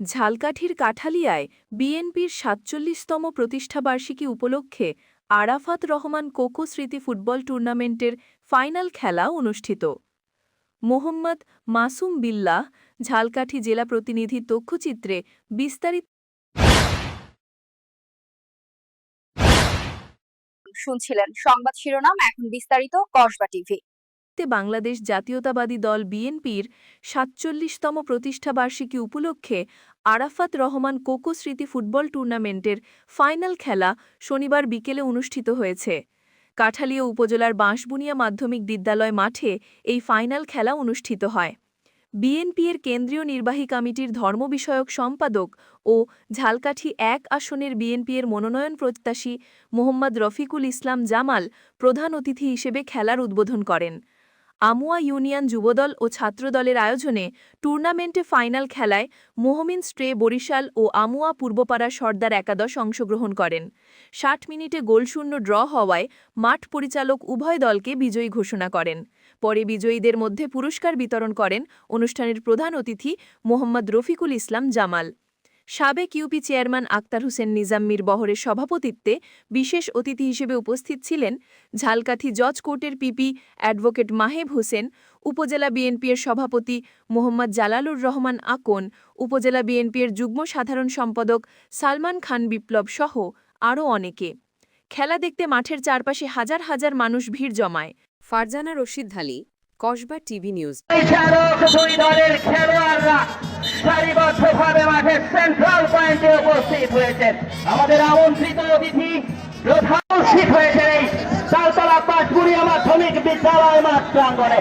ঝালকাঠির কাঠালিয়ায় বিএনপির সাতচল্লিশতম প্রতিষ্ঠাবার্ষিকী উপলক্ষে আরাফাত রহমান কোকো স্মৃতি ফুটবল টুর্নামেন্টের ফাইনাল খেলা অনুষ্ঠিত। মোহাম্মদ মাসুম বিল্লাহ, ঝালকাঠি জেলা প্রতিনিধি তথ্যচিত্রে বিস্তারিত শুনছিলেন সংবাদ শিরোনাম, এখন বিস্তারিত কসবা টিভি। তে বাংলাদেশ জাতীয়তাবাদী দল বিএনপির সাতচল্লিশতম প্রতিষ্ঠাবার্ষিকী উপলক্ষে আরাফাত রহমান কোকো স্মৃতি ফুটবল টুর্নামেন্টের ফাইনাল খেলা শনিবার বিকেলে অনুষ্ঠিত হয়েছে। কাঠালীয় উপজেলার বাঁশবুনিয়া মাধ্যমিক বিদ্যালয় মাঠে এই ফাইনাল খেলা অনুষ্ঠিত হয়। বিএনপি এর কেন্দ্রীয় নির্বাহী কমিটির ধর্ম বিষয়ক সম্পাদক ও ঝালকাঠি এক আসনের বিএনপি এর মনোনয়ন প্রত্যাশী মোহাম্মদ রফিকুল ইসলাম জামাল প্রধান অতিথি হিসেবে খেলার উদ্বোধন করেন। আমুয়া ইউনিয়ন যুবদল ও ছাত্রদলের আয়োজনে টুর্নামেন্টে ফাইনাল খেলায় মোহমিন স্ট্রে বরিশাল ও আমুয়া পূর্বপাড়া সর্দার একাদশ অংশগ্রহণ করেন। ষাট মিনিটে গোলশূন্য ড্র হওয়ায় মাঠ পরিচালক উভয় দলকে বিজয়ী ঘোষণা করেন। পরে বিজয়ীদের মধ্যে পুরস্কার বিতরণ করেন অনুষ্ঠানের প্রধান অতিথি মোহাম্মদ রফিকুল ইসলাম জামাল। সাবেক ইউপি চেয়ারম্যান আক্তার হোসেন নিজাম্মির বহরের সভাপতিত্বে বিশেষ অতিথি হিসেবে উপস্থিত ছিলেন ঝালকাঠি জজ কোর্টের পিপি অ্যাডভোকেট মাহেব হোসেন, উপজেলা বিএনপির সভাপতি মোহাম্মদ জালালুর রহমান আকন, উপজেলা বিএনপির যুগ্ম সাধারণ সম্পাদক সালমান খান বিপ্লব সহ আরও অনেকে। খেলা দেখতে মাঠের চারপাশে হাজার হাজার মানুষ ভিড় জমায়। Farzana Rashid ধালি Kasba TV news. উপস্থিত হয়েছেন। আমাদের আমন্ত্রিত অতিথি প্রধান উপস্থিত হয়েছেন এই তালতলা পাটপুরিয়া মাধ্যমিক বিদ্যালয় মাঠ প্রাঙ্গণে।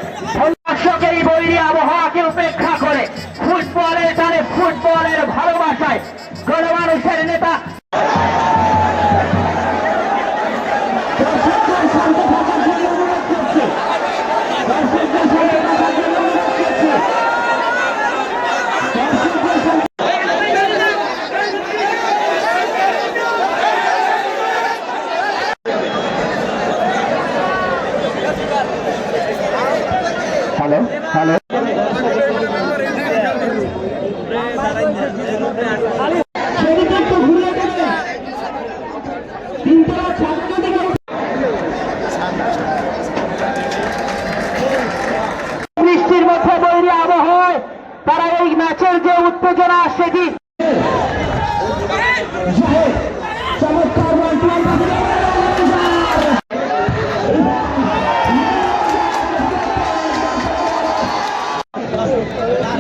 Hello hello. বৃষ্টির মধ্যে বৈরী আবহাওয়ায় তারা এই ম্যাচের যে উত্তেজনা সেটি